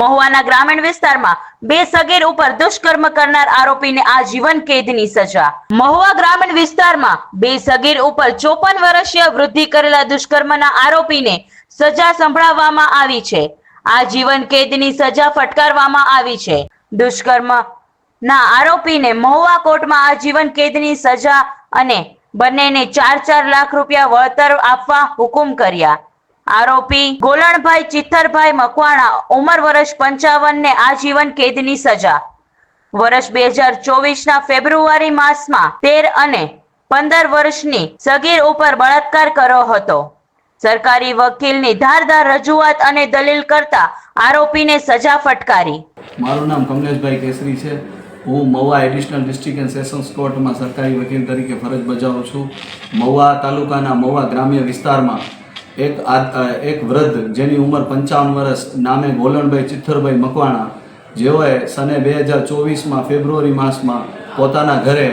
મહુવાના ગ્રામીણ વિસ્તારમાં બે સગીર ઉપર દુષ્કર્મ કરનાર આરોપીને આજીવન કેદની સજા. મહુવા ગ્રામીણ વિસ્તારમાં બે સગીર ઉપર ચોપન વર્ષીય વૃદ્ધિ કરેલા દુષ્કર્મના આરોપીને સજા સંભળાવવામાં આવી છે. આજીવન કેદની સજા ફટકારવામાં આવી છે. દુષ્કર્મ ના, આરોપીને મહુવા કોર્ટમાં આજીવન કેદની સજા અને બંનેને ચાર ચાર લાખ રૂપિયા વળતર આપવા હુકુમ કર્યા. આરોપી ગોલણભાઈ ચિત્તરભાઈ મકવાણા ઉંમર વર્ષ પંચાવન ને આજીવન કેદની સજા. વર્ષ બે હજાર ચોવીસ ના ફેબ્રુઆરી માસમાં તેર અને પંદર વર્ષની સગીર ઉપર બળાત્કાર કર્યો હતો. સરકારી વકીલની ધારદાર રજૂઆત અને દલીલ કરતા આરોપીને સજા ફટકારી. મારું નામ કમલેશભાઈ કેસરી છે. હું Mahuva additional district and sessions કોર્ટમાં સરકારી વકીલ તરીકે ફરજ બજાવું છું. મહુવા તાલુકાના મહુવા ગ્રામ્ય વિસ્તારમાં એક એક વૃદ્ધ જેની ઉંમર પંચાવન વર્ષ નામે ગોલણભાઈ ચિત્થરભાઈ મકવાણા, જેઓએ સને બે હજાર ચોવીસમાં ફેબ્રુઆરી માસમાં પોતાના ઘરે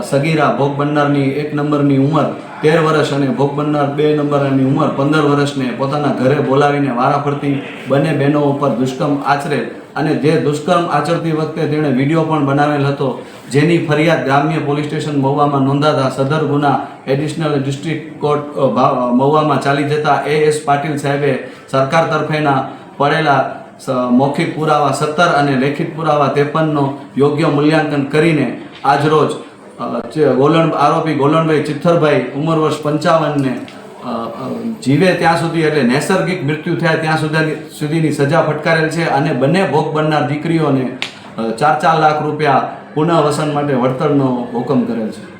સગીરા ભોગ બનનારની એક નંબરની ઉંમર તેર વર્ષ અને ભોગ બનનાર બે નંબરની ઉંમર પંદર વર્ષને પોતાના ઘરે બોલાવીને વારાફરતી બંને બહેનો ઉપર દુષ્કર્મ આચરેલ અને જે દુષ્કર્મ આચરતી વખતે તેણે વીડિયો પણ બનાવેલ હતો, જેની ફરિયાદ ગ્રામ્ય પોલીસ સ્ટેશન મહુવામાં નોંધાતા સદર ગુના એડિશનલ ડિસ્ટ્રિક્ટ કોર્ટ મહુવામાં ચાલી જતા એ એસ પાટીલ સાહેબે સરકાર તરફેના પડેલા મૌખિક પુરાવા, સત્તર અને લેખિત પુરાવા, ત્રેપનનો યોગ્ય મૂલ્યાંકન કરીને આજરોજ ગોલણ આરોપી ગોલણભાઈ ચિત્થરભાઈ ઉંમર વર્ષ પંચાવનને જીવે ત્યાં સુધી એટલે નૈસર્ગિક મૃત્યુ થયા ત્યાં સુધી, સુધીની સજા ફટકારેલ છે અને બંને ભોગ બનનાર દીકરીઓને ચાર ચાર લાખ રૂપિયા પુનઃવસન માટે વળતરનો હુકમ કરેલ છે.